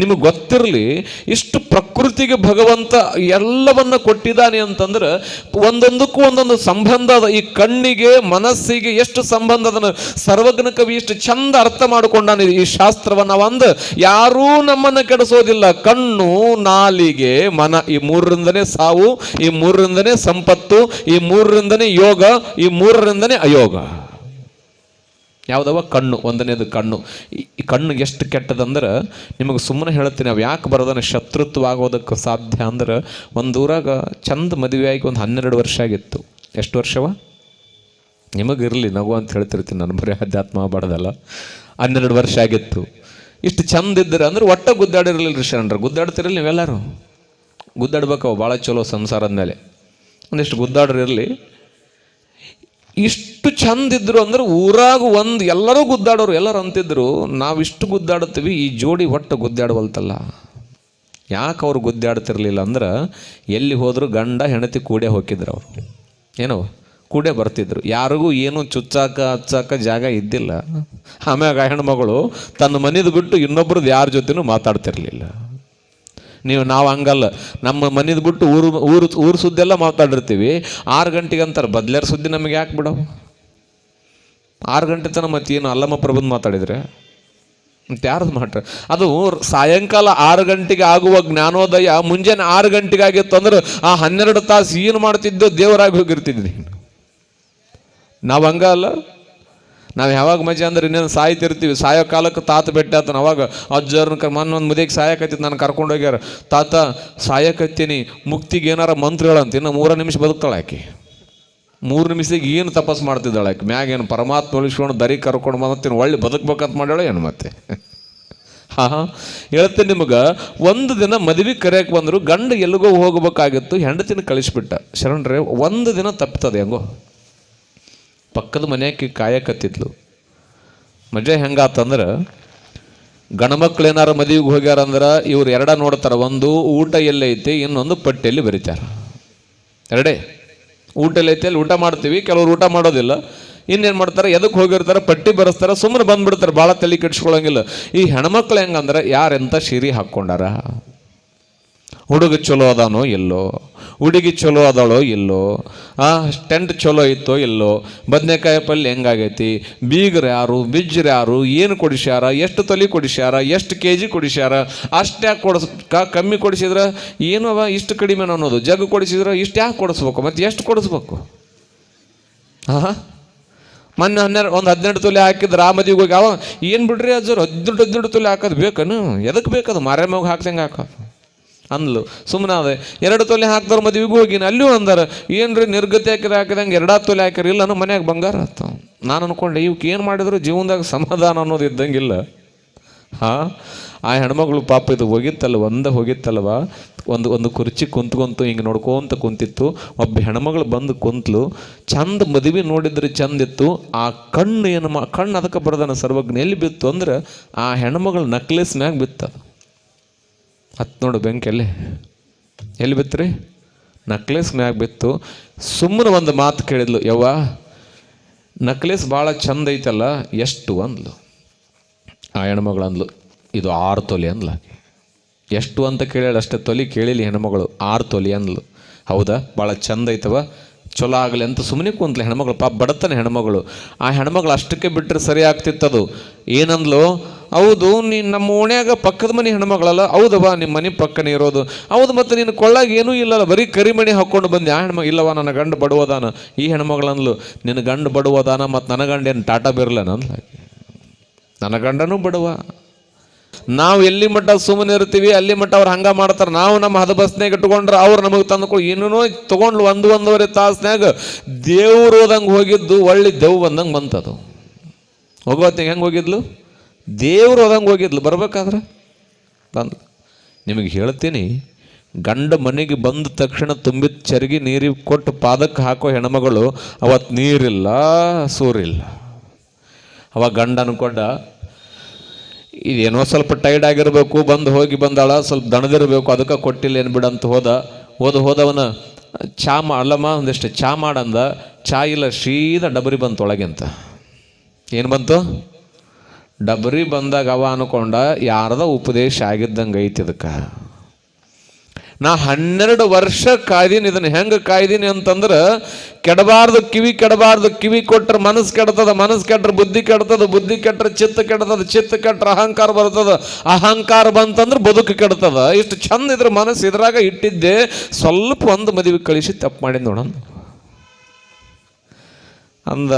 ನಿಮಗೆ ಗೊತ್ತಿರಲಿ, ಇಷ್ಟು ಪ್ರಕೃತಿಗೆ ಭಗವಂತ ಎಲ್ಲವನ್ನ ಕೊಟ್ಟಿದ್ದಾನೆ ಅಂತಂದ್ರೆ ಒಂದೊಂದಕ್ಕೂ ಒಂದೊಂದು ಸಂಬಂಧ ಅದ. ಈ ಕಣ್ಣಿಗೆ, ಮನಸ್ಸಿಗೆ ಎಷ್ಟು ಸಂಬಂಧ ಅದನ್ನು ಸರ್ವಜ್ಞ ಕವಿ ಇಷ್ಟು ಚಂದ ಅರ್ಥ ಮಾಡಿಕೊಂಡಾನೆ ಈ ಶಾಸ್ತ್ರವನ್ನು. ಒಂದು ಯಾರೂ ನಮ್ಮನ್ನ ಕೆಡಿಸೋದಿಲ್ಲ. ಕಣ್ಣು, ನಾಲಿಗೆ, ಮನ, ಈ ಮೂರರಿಂದನೇ ಸಾವು, ಈ ಮೂರರಿಂದನೇ ಸಂಪತ್ತು, ಈ ಮೂರರಿಂದನೇ ಯೋಗ, ಈ ಮೂರರಿಂದನೇ ಅಯೋಗ. ಯಾವುದವ? ಕಣ್ಣು. ಒಂದನೇದು ಕಣ್ಣು. ಈ ಕಣ್ಣು ಎಷ್ಟು ಕೆಟ್ಟದಂದ್ರೆ ನಿಮಗೆ ಸುಮ್ಮನೆ ಹೇಳ್ತೀನಿ, ಅವು ಯಾಕೆ ಬರೋದನ್ನು ಶತ್ರುತ್ವ ಆಗೋದಕ್ಕೆ ಸಾಧ್ಯ ಅಂದ್ರೆ ಒಂದು ಊರಾಗ ಚಂದ ಆಗಿ ಒಂದು ಹನ್ನೆರಡು ವರ್ಷ ಆಗಿತ್ತು. ಎಷ್ಟು ವರ್ಷವ? ನಿಮಗಿರಲಿ, ನಗು ಅಂತ ಹೇಳ್ತಿರ್ತೀನಿ ನಾನು, ಬರೀ ಅಧ್ಯಾತ್ಮ ಬಾಡ್ದಲ್ಲ. ಹನ್ನೆರಡು ವರ್ಷ ಆಗಿತ್ತು. ಇಷ್ಟು ಚಂದ ಇದ್ದರೆ ಅಂದ್ರೆ ಒಟ್ಟ ಗುದ್ದಾಡಿರಲಿಲ್ಲ ರೀ ಶರಣರು. ಗುದ್ದಾಡ್ತಿರಲ್ಲ ನೀವೆಲ್ಲರೂ? ಗುದ್ದಾಡ್ಬೇಕು ಭಾಳ ಚಲೋ ಸಂಸಾರದ ಮೇಲೆ ಒಂದಿಷ್ಟು ಗುದ್ದಾಡ್ರು ಇರಲಿ ಇಷ್ಟು ಚಂದ ಇದ್ರು ಅಂದ್ರೆ ಊರಾಗ ಒಂದು ಎಲ್ಲರೂ ಗುದ್ದಾಡೋರು ಎಲ್ಲರೂ ಅಂತಿದ್ರು ನಾವಿಷ್ಟು ಗುದ್ದಾಡುತ್ತೀವಿ, ಈ ಜೋಡಿ ಒಟ್ಟು ಗುದ್ದಾಡವಲ್ತಲ್ಲ. ಯಾಕೆ ಅವ್ರು ಗುದ್ದಾಡ್ತಿರ್ಲಿಲ್ಲ ಅಂದ್ರೆ, ಎಲ್ಲಿ ಹೋದರೂ ಗಂಡ ಹೆಂಡತಿ ಕೂಡೆ ಹೋಗಿದ್ರು ಅವರು. ಏನೋ, ಕೂಡೆ ಬರ್ತಿದ್ರು. ಯಾರಿಗೂ ಏನು ಚುಚ್ಚಾಕ, ಹಚ್ಚಾಕ ಜಾಗ ಇದ್ದಿಲ್ಲ. ಆಮ್ಯಾಗ ಹೆಣ್ಮಗಳು ತನ್ನ ಮನೆದು ಬಿಟ್ಟು ಇನ್ನೊಬ್ರದ್ದು ಯಾರ ಜೊತೆನೂ ಮಾತಾಡ್ತಿರ್ಲಿಲ್ಲ. ನೀವು ನಾವು ಹಂಗಲ್ಲ. ನಮ್ಮ ಮನೆದು ಬಿಟ್ಟು ಊರು ಊರು ಊರು ಸುದ್ದಿ ಎಲ್ಲ ಮಾತಾಡಿರ್ತೀವಿ. ಆರು ಗಂಟೆಗೆ ಅಂತಾರೆ ಬದ್ಲೇರ ಸುದ್ದಿ ನಮಗೆ ಯಾಕೆ ಬಿಡವು? ಆರು ಗಂಟೆ ತನಕ ಮತ್ತೇನು ಅಲ್ಲಮ್ಮ ಪ್ರಭುದ್ ಮಾತಾಡಿದ್ರೆ? ಮತ್ತೆ ಯಾರದು ಮಾಟ ಅದು ಸಾಯಂಕಾಲ ಆರು ಗಂಟೆಗೆ ಆಗುವ ಜ್ಞಾನೋದಯ ಮುಂಜಾನೆ ಆರು ಗಂಟೆಗೆ ಆಗಿತ್ತು ಅಂದ್ರೆ ಆ ಹನ್ನೆರಡು ತಾಸು ಏನು ಮಾಡ್ತಿದ್ದೋ ದೇವರಾಗಿ ಹೋಗಿರ್ತಿದ್ವಿ ನಾವು ಹಂಗ ಅಲ್ಲ ನಾವು ಯಾವಾಗ ಮಜಾ ಅಂದ್ರೆ ಇನ್ನೇನು ಸಾಯ್ತಿರ್ತೀವಿ. ಸಾಯೋ ಕಾಲಕ್ಕೆ ತಾತ ಬೆಟ್ಟ ಆತನ ಅವಾಗ ಅಜ್ಜರ್ನ ಕ ಮನ್ ಒಂದು ಮುದಿಗೆ ಸಾಯಕತ್ತಿತ್ತು ನಾನು ಕರ್ಕೊಂಡು ಹೋಗ್ಯಾರ. ತಾತ, ಸಾಯಕತ್ತೀನಿ, ಮುಕ್ತಿಗೆ ಏನಾರ ಮಂತ್ರ ಹೇಳಂತ ಇನ್ನು ಮೂರ ನಿಮಿಷ ಬದುಕ್ತಾಳೆ ಆಕೆ. ಮೂರು ನಿಮಿಷಕ್ಕೆ ಏನು ತಪಸ್ ಮಾಡ್ತಿದ್ದಾಳೆ ಆಕೆ? ಮ್ಯಾಗೇನು ಪರಮಾತ್ಮ ಉಳಿಸ್ಕೊಂಡು ದರಿ ಕರ್ಕೊಂಡು ಬಂದತ್ತೀನಿ ಒಳ್ಳೆ ಬದುಕ್ಬೇಕಂತ ಮಾಡ್ಯಾಳೆ ಏನು ಮತ್ತೆ? ಹಾ ಹಾ. ಹೇಳ್ತೇನೆ ನಿಮಗೆ, ಒಂದು ದಿನ ಮದುವೆ ಕರೆಯಕ್ಕೆ ಬಂದರು ಗಂಡ ಎಲ್ಲಿಗೋ ಹೋಗ್ಬೇಕಾಗಿತ್ತು, ಹೆಂಡತಿನ ಕಳಿಸ್ಬಿಟ್ಟ. ಶರಣರೇ, ಒಂದು ದಿನ ತಪ್ತದೆ ಹೆಂಗೋ? ಪಕ್ಕದ ಮನೆಯಾಕಿ ಕಾಯಕತ್ತಿದ್ಲು. ಮಜಾ ಹೆಂಗಾತಂದ್ರೆ ಗಣಮಕ್ಳು ಏನಾರು ಮದುವೆಗೆ ಹೋಗ್ಯಾರಂದ್ರೆ ಇವ್ರು ಎರಡ ನೋಡ್ತಾರೆ, ಒಂದು ಊಟ ಎಲ್ಲೈತಿ, ಇನ್ನೊಂದು ಪಟ್ಟಿಯಲ್ಲಿ ಬರೀತಾರೆ. ಎರಡೇ, ಊಟ ಎಲ್ಲೈತಿ, ಅಲ್ಲಿ ಊಟ ಮಾಡ್ತೀವಿ, ಕೆಲವರು ಊಟ ಮಾಡೋದಿಲ್ಲ, ಇನ್ನೇನು ಮಾಡ್ತಾರೆ ಎದಕ್ಕೆ ಹೋಗಿರ್ತಾರೆ, ಪಟ್ಟಿ ಬರೆಸ್ತಾರೆ ಸುಮ್ಮನೆ ಬಂದ್ಬಿಡ್ತಾರೆ ಭಾಳ ತಲೆ ಕೆಡ್ಸ್ಕೊಳಂಗಿಲ್ಲ. ಈ ಹೆಣ್ಮಕ್ಳು ಹೆಂಗಂದ್ರೆ ಯಾರೆಂತ ಸೀರೆ ಹಾಕ್ಕೊಂಡಾರ? ಹುಡುಗ ಚಲೋ ಅದಾನೋ ಇಲ್ಲೋ? ಹುಡುಗಿ ಚಲೋ ಅದಾಳೋ ಇಲ್ಲೋ? ಆ ಟೆಂಟ್ ಚಲೋ ಇತ್ತೋ ಇಲ್ಲೋ? ಬದನೆಕಾಯಿ ಪಲ್ಯ ಹೆಂಗಾಗೈತಿ? ಬೀಗರು ಯಾರು? ಬಿಜ್ಜರು ಯಾರು? ಏನು ಕೊಡಿಸ್ಯಾರ? ಎಷ್ಟು ತೊಲಿ ಕೊಡಿಸ್ಯಾರ? ಎಷ್ಟು ಕೆ ಜಿ ಕೊಡಿಸ್ಯಾರ? ಅಷ್ಟು ಕೊಡಿಸ್ ಕಮ್ಮಿ ಕೊಡಿಸಿದ್ರೆ? ಏನು ಅವ? ಇಷ್ಟು ಕಡಿಮೆ ಅನ್ನೋದು. ಜಗ್ ಕೊಡಿಸಿದ್ರೆ ಇಷ್ಟು ಯಾಕೆ ಕೊಡಿಸ್ಬೇಕು? ಮತ್ತು ಎಷ್ಟು ಕೊಡಿಸ್ಬೇಕು? ಹಾಂ ಮೊನ್ನೆ ಹನ್ನೆರಡು ಒಂದು ಹದಿನೆಂಟು ತೊಲೆ ಹಾಕಿದ್ರೆ ಆ ಅವ ಏನು ಬಿಡ್ರಿ ಅಜ್ಜರು? ಹದಿನೆಂಟು ಹದಿನೆಂಟು ತೊಲೆ ಹಾಕೋದು ಬೇಕನು? ಎದಕ್ಕೆ ಬೇಕದು? ಮಾರ್ಯಾಮಗ ಹಾಕ್ದಂಗೆ ಹಾಕೋದು ಅಂದ್ಲು. ಸುಮ್ಮನಾದೆ ಎರಡು ತೊಲೆ ಹಾಕ್ದವ್ರು ಮದುವೆಗೂ ಹೋಗಿನ, ಅಲ್ಲೂ ಅಂದಾರ, ಏನ್ರಿ ನಿರ್ಗತಿ ಹಾಕಿದ ಹಾಕಿದಂಗೆ ಎರಡಾ ತೊಲೆ ಹಾಕಿರಿ ಇಲ್ಲ ಅನ್ನೋ ಮನ್ಯಾಗ ಬಂಗಾರ ಆತ ನಾನು ಅನ್ಕೊಂಡೆ ಇವಕ್ಕೆ ಏನು ಮಾಡಿದ್ರು ಜೀವನದಾಗ ಸಮಾಧಾನ ಅನ್ನೋದು ಇದ್ದಂಗಿಲ್ಲ. ಹಾಂ? ಆ ಹೆಣ್ಮಗಳು ಪಾಪ ಇದು ಹೋಗಿತ್ತಲ್ಲ ಒಂದ ಹೋಗಿತ್ತಲ್ವ? ಒಂದು ಒಂದು ಕುರ್ಚಿ ಕುಂತ್ಕೊಂತು, ಹಿಂಗೆ ನೋಡ್ಕೊಂತ ಕುಂತಿತ್ತು. ಒಬ್ಬ ಹೆಣ್ಮಗಳು ಬಂದು ಕುಂತ್ಲು, ಚಂದ ಮದುವೆ ನೋಡಿದ್ರೆ ಚಂದಿತ್ತು. ಆ ಕಣ್ಣು ಏನು ಮಾ, ಕಣ್ಣು ಅದಕ್ಕೆ ಬರ್ದಾನ ಸರ್ವಜ್ಞ ಎಲ್ಲಿ ಬಿತ್ತು ಅಂದ್ರೆ, ಆ ಹೆಣ್ಮಗಳು ನಕ್ಲೆಸ್ ಮ್ಯಾಗ ಬಿತ್ತದು. ಹತ್ತು ನೋಡು ಬೆಂಕಿಯಲ್ಲಿ ಎಲ್ಲಿ? ಬಿತ್ತರಿ? ನಕ್ಲೇಸ್ ಮ್ಯಾಗ ಬಿತ್ತು. ಸುಮ್ಮನೆ ಒಂದು ಮಾತು ಕೇಳಿದ್ಲು, ಯವ್ವ, ನಕ್ಲೇಸ್ ಭಾಳ ಚಂದ ಐತಲ್ಲ, ಎಷ್ಟು ಅಂದ್ಲು. ಆ ಹೆಣ್ಮಗಳು ಅಂದ್ಲು, ಇದು ಆರು ತೊಲೆ ಅಂದ್ಲ ಎಷ್ಟು ಅಂತ ಕೇಳ್ಯಾಳ ಅಷ್ಟೇ ತೊಲಿ ಕೇಳಿಲಿ ಹೆಣ್ಮಗಳು, ಆರು ತೊಲಿ ಅಂದ್ಲು. ಹೌದಾ? ಭಾಳ ಚಂದ ಐತವ ಚಲೋ ಆಗಲಿ ಅಂತ ಸುಮ್ಮನೆ ಕುಂತಲೆ ಹೆಣ್ಮಗಳು, ಪಾಪ ಬಡತನ ಹೆಣ್ಮಗಳು. ಆ ಹೆಣ್ಮಗಳು ಅಷ್ಟಕ್ಕೆ ಬಿಟ್ಟರೆ ಸರಿ ಆಗ್ತಿತ್ತದು ಏನಂದ್ಲು? ಹೌದು, ನೀನು ನಮ್ಮ ಓಣ್ಯಾಗ ಪಕ್ಕದ ಮನೆ ಹೆಣ್ಮಗಳಲ್ಲ. ಹೌದವ ನಿಮ್ಮ ಮನೆ ಪಕ್ಕನೇ ಇರೋದು. ಹೌದು, ಮತ್ತು ನಿನ್ನ ಕೊಳ್ಳಾಗ ಏನೂ ಇಲ್ಲಲ್ಲ. ಬರೀ ಕರಿಮಣಿ ಹಾಕ್ಕೊಂಡು ಬಂದೆ. ಆ ಹೆಣ್ಮ ಇಲ್ಲವ ನನ್ನ ಗಂಡು ಬಡವದಾನ. ಈ ಹೆಣ್ಮಗಳಂದ್ಲು, ನಿನ್ನ ಗಂಡು ಬಡವದಾನ, ಮತ್ತು ನನ್ನ ಗಂಡ ಏನು ಟಾಟಾ ಬಿರ್ಲನ ಅಂದ್ಲ. ನನ್ನ ಗಂಡನೂ ಬಡವ. ನಾವು ಎಲ್ಲಿ ಮಟ್ಟ ಸುಮ್ಮನೆ ಇರ್ತೀವಿ, ಅಲ್ಲಿ ಮಟ್ಟ ಅವ್ರು ಹಂಗ ಮಾಡ್ತಾರೆ. ನಾವು ನಮ್ಮ ಹದ ಬಸ್ನಾಗ ಇಟ್ಕೊಂಡ್ರೆ ಅವ್ರು ನಮಗೆ ತಂದುಕೊಳ್ಳಿ ಏನೇನೋ ತೊಗೊಂಡು ಒಂದು ಒಂದೂವರೆ ತಾಸ್ನಾಗ ದೇವ್ರು ಹೋದಂಗೆ ಹೋಗಿದ್ದು, ಒಳ್ಳೆ ದೆವ್ ಬಂದಂಗೆ ಬಂತದು. ಹೋಗೋತ್ತಿಗೆ ಹೆಂಗೆ ಹೋಗಿದ್ಲು? ದೇವ್ರು ಹೋದಂಗೆ ಹೋಗಿದ್ಲು. ಬರ್ಬೇಕಾದ್ರೆ? ಬಂದು ನಿಮಗೆ ಹೇಳ್ತೀನಿ, ಗಂಡ ಮನೆಗೆ ಬಂದ ತಕ್ಷಣ ತುಂಬಿದ ಚರಿಗೆ ನೀರಿಗೆ ಕೊಟ್ಟು ಪಾದಕ್ಕೆ ಹಾಕೋ ಹೆಣ್ಮಗಳು ಅವತ್ತು ನೀರಿಲ್ಲ, ಸೂರಿಲ್ಲ. ಅವಾಗ ಗಂಡ ಅನ್ಕೊಂಡ ಇದೇನೋ ಸ್ವಲ್ಪ ಟೈರ್ಡ್ ಆಗಿರಬೇಕು, ಬಂದು ಹೋಗಿ ಬಂದಾಳ, ಸ್ವಲ್ಪ ದಣದಿರಬೇಕು, ಅದಕ್ಕೆ ಕೊಟ್ಟಿಲ್ಲ ಏನು ಬಿಡಂತ ಹೋದ. ಹೋದ ಹೋದವನ, ಚಾ ಅಲ್ಲಮ್ಮ, ಒಂದಿಷ್ಟು ಚಾ ಮಾಡಂದ. ಚಾ ಇಲ್ಲ ಸೀದಾ ಡಬರಿ ಬಂತು ಒಳಗಿಂತ. ಏನು ಬಂತು? ಡಬರಿ ಬಂದಾಗ ಅವ ಅನ್ಕೊಂಡ, ಯಾರದ ಉಪದೇಶ ಆಗಿದ್ದಂಗೆ ಐತಿ ಇದಕ್ಕೆ. ನಾ ಹನ್ನೆರಡು ವರ್ಷ ಕಾಯ್ದೀನಿ ಇದನ್ನು. ಹೆಂಗೆ ಕಾಯ್ದೀನಿ ಅಂತಂದ್ರೆ, ಕೆಡಬಾರ್ದು ಕಿವಿ ಕೆಡಬಾರ್ದು, ಕಿವಿ ಕೊಟ್ಟರೆ ಮನಸ್ಸು ಕೆಡ್ತದ, ಮನಸ್ಸು ಕೆಟ್ಟರೆ ಬುದ್ಧಿ ಕೆಡ್ತದ, ಬುದ್ಧಿ ಕೆಟ್ಟರೆ ಚಿತ್ತ ಕೆಡ್ತದ, ಚಿತ್ತ ಕೆಟ್ಟರೆ ಅಹಂಕಾರ ಬರ್ತದ. ಅಹಂಕಾರ ಬಂತಂದ್ರೆ ಬದುಕು ಕೆಡ್ತದ. ಇಷ್ಟು ಚಂದ ಇದ್ರ ಮನಸ್ಸು ಇದ್ರಾಗ ಇಟ್ಟಿದ್ದೆ, ಸ್ವಲ್ಪ ಒಂದು ಮದುವೆ ಕಳಿಸಿ ತಪ್ಪು ಮಾಡಿ ನೋಡೋಣ ಅಂದ.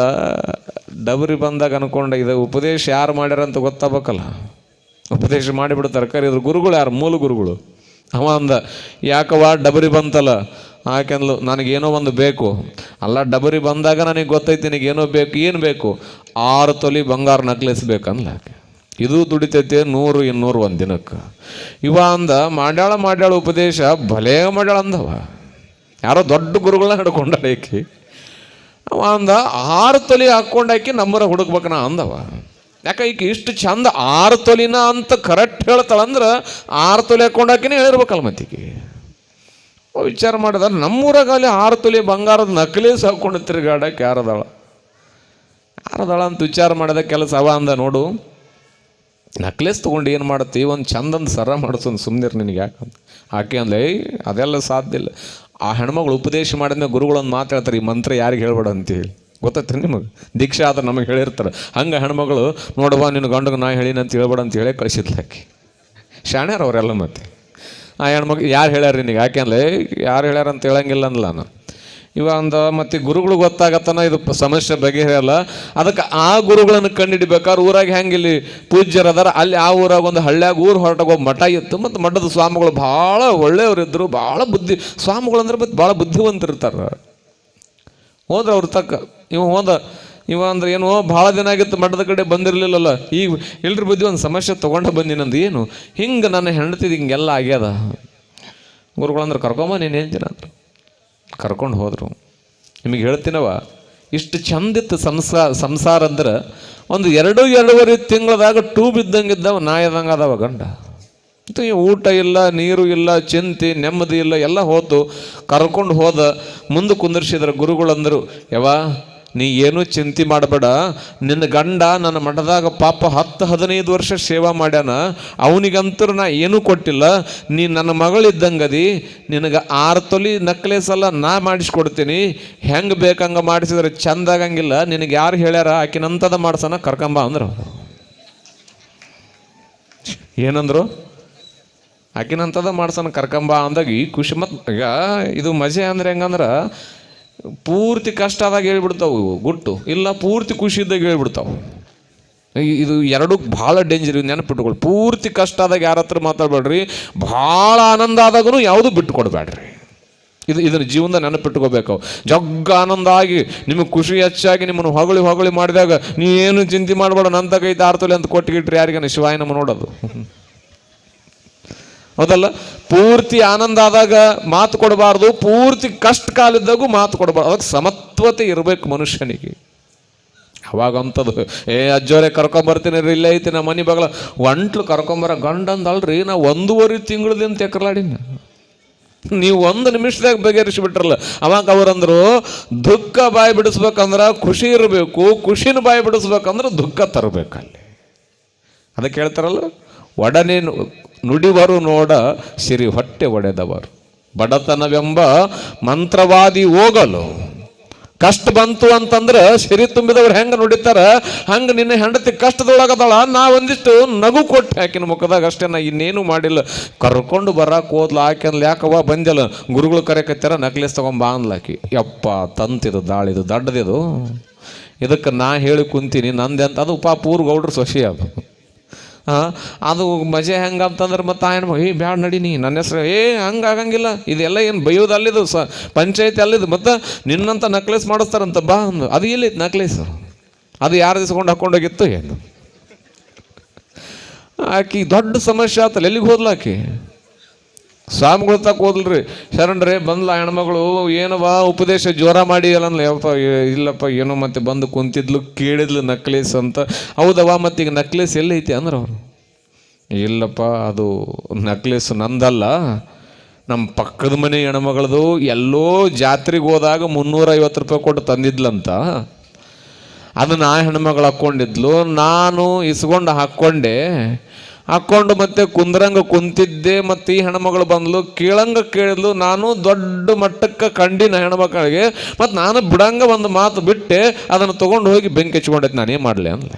ಡಬರಿ ಬಂದಾಗ ಅನ್ಕೊಂಡ, ಇದು ಉಪದೇಶ ಯಾರು ಮಾಡ್ಯಾರಂತ ಗೊತ್ತಾಗಬೇಕಲ್ಲ. ಉಪದೇಶ ಮಾಡಿಬಿಡ್ತಾರೆ ಕರೆ ಇದ್ರ ಗುರುಗಳು ಯಾರು? ಮೂಲ ಗುರುಗಳು. ಅವ ಅಂದ, ಯಾಕವ್ವ, ಡಬರಿ ಬಂತಲ್ಲ? ಆಕೆಂದ್ಲು, ನನಗೇನೋ ಒಂದು ಬೇಕು. ಅಲ್ಲ, ಡಬರಿ ಬಂದಾಗ ನನಗೆ ಗೊತ್ತೈತಿ, ನಿನಗೇನೋ ಬೇಕು, ಏನು ಬೇಕು? ಆರು ತೊಲಿ ಬಂಗಾರ ನಕ್ಲೆಸ್ ಬೇಕಂದ್ಲ ಆಕೆ. ಇದು ದುಡಿತೈತೆ ನೂರು, ಇನ್ನೂರು ಒಂದು ದಿನಕ್ಕೆ. ಇವ ಅಂದ, ಮಾಡ್ಯಾಳ ಮಾಡ್ಯಾಳ ಉಪದೇಶ, ಭಲೇ ಮಾಡ್ಯಾಳ ಅಂದವ. ಯಾರೋ ದೊಡ್ಡ ಗುರುಗಳನ್ನ ಹಿಡ್ಕೊಂಡಾಳ ಆಕಿ. ಅವ ಅಂದ, ಆರು ತೊಲಿ ಹಾಕ್ಕೊಂಡಾಕಿ ನಮ್ಮರ ಹುಡುಕ್ಬೇಕನ ಅಂದವ. ಯಾಕೆ ಈಕೆ ಇಷ್ಟು ಚಂದ ಆರು ತೊಲಿನ ಅಂತ ಕರೆಕ್ಟ್ ಹೇಳ್ತಾಳಂದ್ರೆ ಆರು ತೊಲೆ ಹಾಕೊಂಡಾಕಿನೇ ಹೇಳಿರ್ಬೇಕಲ್ಲ ಮತ್ತಿಗೆ ವಿಚಾರ ಮಾಡಿದ ನಮ್ಮೂರಾಗ ಅಲ್ಲಿ ಆರು ತೊಲೆ ಬಂಗಾರದ ನಕಲಿ ಸಾಕೊಂಡು ತಿರುಗಾಡಕ್ಕೆ ಯಾರದಾಳ? ಯಾರದಾಳ ಅಂತ ವಿಚಾರ ಮಾಡಿದ ಕೆಲಸ ಅವ ಅಂದ ನೋಡು. ನಕ್ಲೇಸ್ ತೊಗೊಂಡು ಏನು ಮಾಡುತ್ತೆ? ಒಂದು ಚಂದಂದು ಸರ ಮಾಡಿಸೋದು ಸುಮ್ಮನಿರು ನಿನಗೆ ಯಾಕಂತ. ಆಕೆ ಅಂದ್ಲೆ, ಏಯ್, ಅದೆಲ್ಲ ಸಾಧ್ಯ ಇಲ್ಲ. ಆ ಹೆಣ್ಮಗಳು ಉಪದೇಶ ಮಾಡಿದ್ಮೇಲೆ ಗುರುಗಳೊಂದು ಮಾತಾಡ್ತಾರೆ, ಈ ಮಂತ್ರ ಯಾರಿಗೆ ಹೇಳ್ಬೇಡ ಅಂತೇಳಿ ಗೊತ್ತೈತೆ ನಿಮಗೆ? ದೀಕ್ಷೆ ಆದ್ರೆ ನಮಗೆ ಹೇಳಿರ್ತಾರೆ. ಹಂಗೆ ಹೆಣ್ಮಗಳು, ನೋಡುವ ನಿನ್ನ ಗಂಡಗೆ ನಾ ಹೇಳಿನ ಅಂತ ಹೇಳ್ಬೇಡ ಅಂತ ಹೇಳಿ ಕಳಿಸಿದ್ಲ ಆಕೆ. ಶಾಣ್ಯಾರ ಅವರೆಲ್ಲ ಮತ್ತೆ. ಆ ಹೆಣ್ಮಗ್ಳು ಯಾರು ಹೇಳ್ಯಾರ ನಿನಗೆ? ಯಾಕೆ ಅಂದ್ರೆ ಯಾರು ಹೇಳ್ಯಾರ ಅಂತ ಹೇಳಂಗಿಲ್ಲ ಅಂದ್ಲ ನಾನು. ಇವ ಅಂದ, ಮತ್ತೆ ಗುರುಗಳು ಗೊತ್ತಾಗತ್ತನ ಇದು ಸಮಸ್ಯೆ ಬಗೆಹರಿಯಲ್ಲ ಅದಕ್ಕೆ ಆ ಗುರುಗಳನ್ನು ಕಂಡುಹಿಡಿಬೇಕಾದ್ರೆ ಊರಾಗ ಹೆಂಗೆ ಇಲ್ಲಿ ಪೂಜ್ಯರು ಅದಾರ, ಅಲ್ಲಿ ಆ ಊರಾಗ ಒಂದು ಹಳ್ಳ್ಯಾಗ ಊರು ಹೊರಟಾಗ ಮಠ ಇತ್ತು. ಮತ್ತು ಮಠದ ಸ್ವಾಮಿಗಳು ಭಾಳ ಒಳ್ಳೆಯವರಿದ್ದರು ಭಾಳ ಬುದ್ಧಿ ಸ್ವಾಮಿಗಳು ಅಂದ್ರೆ ಮತ್ತೆ ಭಾಳ ಬುದ್ಧಿವಂತರಿರ್ತಾರೆ. ಹೋದ್ರೆ ಅವ್ರ ತಕ್ಕ ಇವ ಹೋದ ಇವ ಅಂದ್ರೆ ಏನು ಭಾಳ ದಿನ ಆಗಿತ್ತು, ಮಠದ ಕಡೆ ಬಂದಿರಲಿಲ್ಲಲ್ಲ. ಈಗ ಎಲ್ರು ಬುದ್ಧಿ ಒಂದು ಸಮಸ್ಯೆ ತೊಗೊಂಡು ಬಂದಿನಂದು ಏನು? ಹಿಂಗೆ ನನ್ನ ಹೆಂಡತಿದು ಹಿಂಗೆಲ್ಲ ಆಗ್ಯದ. ಗುರುಗಳಂದ್ರೆ ಕರ್ಕೊಂಬ ನೀನು ಜನ? ಅಂದ್ರು. ಕರ್ಕೊಂಡು ಹೋದರು. ನಿಮಗೆ ಹೇಳ್ತೀನವ, ಇಷ್ಟು ಚಂದಿತ್ತು ಸಂಸಾರ ಸಂಸಾರ ಅಂದ್ರೆ, ಒಂದು ಎರಡು ಎರಡೂವರೆ ತಿಂಗಳದಾಗ ಟೂಬ್ ಇದ್ದಂಗೆ ಇದ್ದವ ನಾಯದಂಗೆ ಅದಾವ ಗಂಡ. ಮತ್ತು ಊಟ ಇಲ್ಲ, ನೀರು ಇಲ್ಲ, ಚಿಂತೆ, ನೆಮ್ಮದಿ ಇಲ್ಲ, ಎಲ್ಲ ಹೋತು. ಕರ್ಕೊಂಡು ಹೋದ, ಮುಂದೆ ಕುಂದರ್ಸಿದ್ರ ಗುರುಗಳಂದರು ಯವ ನೀ ಏನೂ ಚಿಂತೆ ಮಾಡಬೇಡ. ನಿನ್ನ ಗಂಡ ನನ್ನ ಮಠದಾಗ ಪಾಪ ಹತ್ತು ಹದಿನೈದು ವರ್ಷ ಸೇವಾ ಮಾಡ್ಯಾನ. ಅವನಿಗಂತರೂ ನಾ ಏನೂ ಕೊಟ್ಟಿಲ್ಲ. ನೀ ನನ್ನ ಮಗಳಿದ್ದಂಗದಿ, ನಿನಗೆ ಆರು ತೊಲಿ ನಕ್ಲೇಸ್ ಎಲ್ಲ ನಾ ಮಾಡಿಸ್ಕೊಡ್ತೀನಿ. ಹೆಂಗೆ ಬೇಕಂಗೆ ಮಾಡಿಸಿದ್ರೆ ಚಂದಾಗಂಗಿಲ್ಲ ನಿನಗೆ ಯಾರು ಹೇಳ್ಯಾರ ಆಕಿನಂತದ ಮಾಡ್ಸೋಣ ಕರ್ಕೊಂಬ ಅಂದ್ರು. ಏನಂದ್ರು? ಆಕಿನಂತದ ಮಾಡ್ಸೋಣ ಕರ್ಕೊಂಬ ಅಂದಾಗ ಈ ಖುಷಿ ಮತ್ತು ಈಗ ಇದು ಮಜೆ ಅಂದ್ರೆ ಹೆಂಗಂದ್ರೆ ಪೂರ್ತಿ ಕಷ್ಟ ಆದಾಗ ಹೇಳ್ಬಿಡ್ತಾವೆ ಇವು, ಗುಟ್ಟು. ಇಲ್ಲ, ಪೂರ್ತಿ ಖುಷಿ ಇದ್ದಾಗ ಹೇಳ್ಬಿಡ್ತಾವೆ ಇದು ಎರಡು ಭಾಳ ಡೇಂಜರ್ ಇವು ನೆನಪಿಟ್ಕೊಳ್ಳಿ ಪೂರ್ತಿ ಕಷ್ಟ ಆದಾಗ ಯಾರ ಹತ್ರ ಮಾತಾಡಬೇಡ್ರಿ, ಭಾಳ ಆನಂದ ಆದಾಗೂ ಯಾವುದು ಬಿಟ್ಟು ಕೊಡಬೇಡ್ರಿ ಇದು ಇದನ್ನು ಜೀವನದ ನೆನಪಿಟ್ಕೋಬೇಕು. ಜಗ್ಗ ಆನಂದ ಆಗಿ ನಿಮಗೆ ಖುಷಿ ಹೆಚ್ಚಾಗಿ ನಿಮ್ಮನ್ನು ಹೊಗಳಿ ಹೊಗಳಿ ಮಾಡಿದಾಗ ನೀ ಏನು ಚಿಂತೆ ಮಾಡಬೇಡ ನನ್ನ ಕೈ ಆರ್ತಲೆ ಅಂತ ಕೊಟ್ಟಿಗಿಟ್ರಿ ಯಾರಿಗೇನು ಶಿವಾಯ ನಮ್ಮ ನೋಡೋದು? ಹೌದಲ್ಲ? ಪೂರ್ತಿ ಆನಂದ ಆದಾಗ ಮಾತು ಕೊಡಬಾರ್ದು, ಪೂರ್ತಿ ಕಷ್ಟ ಕಾಲಿದ್ದಾಗೂ ಮಾತು ಕೊಡಬಾರ್ದು. ಅದಕ್ಕೆ ಸಮತ್ವತೆ ಇರಬೇಕು ಮನುಷ್ಯನಿಗೆ. ಅವಾಗ ಅಂತದು ಏ ಅಜ್ಜೋರೆ, ಕರ್ಕೊಂಬರ್ತೀನಿ ರೀ, ಇಲ್ಲೇ ಐತಿ, ನಮ್ಮ ಮನೆ ಬಗಲ. ಒಂಟ್ಲು ಕರ್ಕೊಂಬರ ಗಂಡಂದಲ್ರಿ, ನಾ ಒಂದೂವರೆ ತಿಂಗಳದಿಂದ ತೆಕ್ರಲಾಡಿನ ನೀವು ಒಂದು ನಿಮಿಷದಾಗ ಬಗೆಹರಿಸಿಬಿಟ್ರಲ್ಲ. ಅವಾಗ ಅವರಂದ್ರು, ದುಃಖ ಬಾಯಿ ಬಿಡಿಸ್ಬೇಕಂದ್ರೆ ಖುಷಿ ಇರಬೇಕು, ಖುಷಿನ ಬಾಯಿ ಬಿಡಿಸ್ಬೇಕಂದ್ರೆ ದುಃಖ ತರಬೇಕಲ್ಲಿ. ಅದಕ್ಕೆ ಹೇಳ್ತಾರಲ್ಲ, ಒಡನೆ ನು- ನುಡಿವರು ನೋಡ ಸಿರಿ ಹೊಟ್ಟೆ ಒಡೆದವರು. ಬಡತನವೆಂಬ ಮಂತ್ರವಾದಿ ಹೋಗಲು. ಕಷ್ಟ ಬಂತು ಅಂತಂದ್ರೆ ಸಿರಿ ತುಂಬಿದವ್ರು ಹೆಂಗೆ ನುಡಿತಾರ? ಹಂಗೆ ನಿನ್ನ ಹೆಂಡತಿ ಕಷ್ಟದೊಳಗದಳ? ನಾ ಒಂದಿಷ್ಟು ನಗು ಕೊಟ್ಟು ಆಕಿನ ಮುಖದಾಗ ಅಷ್ಟೇ, ನಾ ಇನ್ನೇನು ಮಾಡಿಲ್ಲ. ಕರ್ಕೊಂಡು ಬರಕ್ಕೆ ಹೋದ್ಲ ಆಕೆಂದ್ಲ ಯಾಕವ್ವ ಬಂದಿಲ್ಲ ಗುರುಗಳು ಕರೆಕತ್ತಾರ ನಕ್ಲೆಸ್ ತಗೊಂಬ ಅನ್ಲಾಕಿ ಯಪ್ಪ, ತಂತಿದು, ದಾಳಿದು, ದಡ್ಡದಿದು. ಇದಕ್ಕೆ ನಾ ಹೇಳಿ ಕುಂತೀನಿ, ನಂದೆ ಅಂತ, ಅದು ಪಾಪ ಊರು ಗೌಡ್ರ ಸೊಸಿ ಅದು. ಅದು ಮಜೆ ಹೆಂಗಂತಂದ್ರೆ ಮತ್ತೆ ಏನು ಏ, ಬ್ಯಾಡ ನಡಿ ನೀ, ನನ್ನ ಹೆಸ್ರು ಏ ಹಂಗೆ ಆಗಂಗಿಲ್ಲ ಇದೆಲ್ಲ ಏನು ಬೈಯೋದು ಅಲ್ಲಿದು, ಸ ಪಂಚಾಯತಿ ಅಲ್ಲಿದು. ಮತ್ತು ನಿನ್ನಂತ ನಕ್ಲೇಸ್ ಮಾಡಿಸ್ತಾರಂತ ಬಾ ಅಂದು. ಅದು ಎಲ್ಲಿತ್ತು ನಕ್ಲೇಸ್ ಅದು ಯಾರು ದಿಸ್ಕೊಂಡು ಹಾಕ್ಕೊಂಡೋಗಿತ್ತು ಏನು? ಆಕಿ ದೊಡ್ಡ ಸಮಸ್ಯೆ ಆತಲ್ಲ. ಎಲ್ಲಿಗೆ ಹೋದ್ಲಾಕಿ ಸ್ವಾಮಿಗಳು ತಕ್ಕ ಓದಲ್ರಿ. ಶರಣ್ರೆ, ಬಂದ್ಲ ಹೆಣ್ಮಗಳು ಏನವ ಉಪದೇಶ ಜ್ವರ ಮಾಡಿ ಅಲ್ಲ ಯಪ್ಪ ಇಲ್ಲಪ್ಪ, ಏನೋ ಮತ್ತೆ ಬಂದು ಕುಂತಿದ್ಲು, ಕೇಳಿದ್ಲು, ನಕ್ಲೇಸ್ ಅಂತ. ಹೌದವ ಮತ್ತೆ ಈಗ ನಕ್ಲೇಸ್ ಎಲ್ಲೈತಿ ಅಂದ್ರೆ ಅವರು. ಇಲ್ಲಪ್ಪ, ಅದು ನಕ್ಲೇಸ್ ನಂದಲ್ಲ. ನಮ್ಮ ಪಕ್ಕದ ಮನೆ ಹೆಣ್ಮಗಳದು ಎಲ್ಲೋ ಜಾತ್ರೆಗೆ ಹೋದಾಗ ಮುನ್ನೂರೈವತ್ತು ರೂಪಾಯಿ ಕೊಟ್ಟು ತಂದಿದ್ಲಂತ. ಅದನ್ನು ಆ ಹೆಣ್ಮಗಳು ಹಾಕ್ಕೊಂಡಿದ್ಲು ನಾನು ಇಸ್ಕೊಂಡು ಹಾಕ್ಕೊಂಡೆ ಹಾಕ್ಕೊಂಡು ಮತ್ತೆ ಕುಂದ್ರಂಗ ಕುಂತಿದ್ದೆ, ಮತ್ತು ಈ ಹೆಣ್ಮಗಳು ಬಂದ್ಲು. ಕೇಳಂಗ ಕೇಳಿದ್ಲು, ನಾನು ದೊಡ್ಡ ಮಟ್ಟಕ್ಕೆ ಕಂಡಿನ ಹೆಣ್ಮಕ್ಕಳಿಗೆ ಮತ್ತು ನಾನು ಬಿಡಂಗ ಒಂದು ಮಾತು ಬಿಟ್ಟೆ, ಅದನ್ನು ತೊಗೊಂಡು ಹೋಗಿ ಬೆಂಕಿ ಹಚ್ಕೊಂಡೈತೆ ನಾನು ಮಾಡಲಿ? ಅಂದ.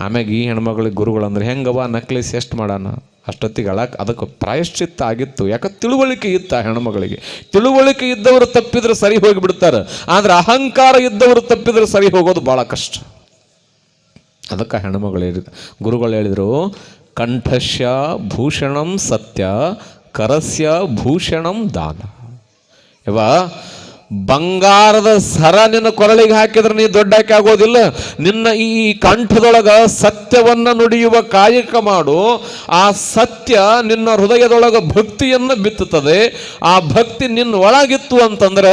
ಆಮ್ಯಾಗ ಈ ಹೆಣ್ಮಗಳಿಗೆ ಗುರುಗಳಂದ್ರೆ ಹೆಂಗವ ನಕ್ಲೇಸ್ ಎಷ್ಟು ಮಾಡೋಣ? ಅಷ್ಟೊತ್ತಿಗೆ ಅಳಕ್ ಅದಕ್ಕೆ ಪ್ರಾಯಶ್ಚಿತ್ತ ಆಗಿತ್ತು. ಯಾಕೆ ತಿಳುವಳಿಕೆ ಇತ್ತು ಹೆಣ್ಮಗಳಿಗೆ. ತಿಳುವಳಿಕೆ ಇದ್ದವರು ತಪ್ಪಿದ್ರೆ ಸರಿ ಹೋಗಿ ಬಿಡ್ತಾರೆ. ಆದ್ರೆ ಅಹಂಕಾರ ಇದ್ದವರು ತಪ್ಪಿದ್ರೆ ಸರಿ ಹೋಗೋದು ಭಾಳ ಕಷ್ಟ. ಅದಕ್ಕೆ ಹೆಣ್ಮಗಳು ಹೇಳಿದ ಗುರುಗಳು ಹೇಳಿದರು ಕಂಠಸ್ಯ ಭೂಷಣಂ ಸತ್ಯ ಕರಸ್ಯ ಭೂಷಣಂ ದಾನ. ಇವ ಬಂಗಾರದ ಸರ ನಿನ್ನ ಕೊರಳಿಗೆ ಹಾಕಿದ್ರೆ ನೀ ದೊಡ್ಡಕ್ಕೆ ಆಗೋದಿಲ್ಲ. ನಿನ್ನ ಈ ಕಂಠದೊಳಗ ಸತ್ಯವನ್ನ ನುಡಿಯುವ ಕಾಯಕ ಮಾಡು. ಆ ಸತ್ಯ ನಿನ್ನ ಹೃದಯದೊಳಗ ಭಕ್ತಿಯನ್ನು ಬಿತ್ತುತ್ತದೆ. ಆ ಭಕ್ತಿ ನಿನ್ನ ಒಳಗಿತ್ತು ಅಂತಂದ್ರೆ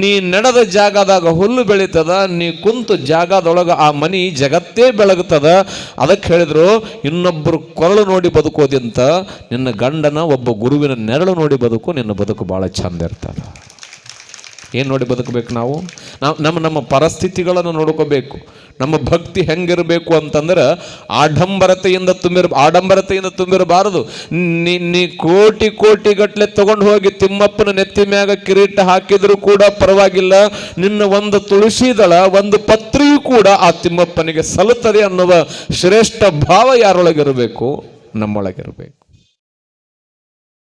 ನೀ ನಡೆದ ಜಾಗದಾಗ ಹುಲ್ಲು ಬೆಳೀತದ, ನೀ ಕುಂತು ಜಾಗದೊಳಗ ಆ ಮನಿ ಜಗತ್ತೇ ಬೆಳಗುತ್ತದ ಅದಕ್ಕೆ ಹೇಳಿದ್ರು ಇನ್ನೊಬ್ಬರು ಕೊರಳು ನೋಡಿ ಬದುಕೋದಿಂತ ನಿನ್ನ ಗಂಡನ ಒಬ್ಬ ಗುರುವಿನ ನೆರಳು ನೋಡಿ ಬದುಕು, ನಿನ್ನ ಬದುಕು ಭಾಳ ಚಂದ ಇರ್ತದೆ. ಏನು ನೋಡಿ ಬದುಕಬೇಕು ನಾವು? ನಾವು ನಮ್ಮ ನಮ್ಮ ಪರಿಸ್ಥಿತಿಗಳನ್ನು ನೋಡ್ಕೋಬೇಕು. ನಮ್ಮ ಭಕ್ತಿ ಹೆಂಗಿರಬೇಕು ಅಂತಂದ್ರೆ ಆಡಂಬರತೆಯಿಂದ ತುಂಬಿರ ಆಡಂಬರತೆಯಿಂದ ತುಂಬಿರಬಾರದು. ನೀ ಕೋಟಿ ಕೋಟಿ ಗಟ್ಟಲೆ ತಗೊಂಡು ಹೋಗಿ ತಿಮ್ಮಪ್ಪನ ನೆತ್ತಿ ಮ್ಯಾಗ ಕಿರೀಟ ಹಾಕಿದ್ರು ಕೂಡ ಪರವಾಗಿಲ್ಲ. ನಿನ್ನ ಒಂದು ತುಳಸಿ ದಳ, ಒಂದು ಪತ್ರಿಯೂ ಕೂಡ ಆ ತಿಮ್ಮಪ್ಪನಿಗೆ ಸಲ್ಲುತ್ತದೆ ಅನ್ನುವ ಶ್ರೇಷ್ಠ ಭಾವ ಯಾರೊಳಗಿರಬೇಕು? ನಮ್ಮೊಳಗಿರಬೇಕು.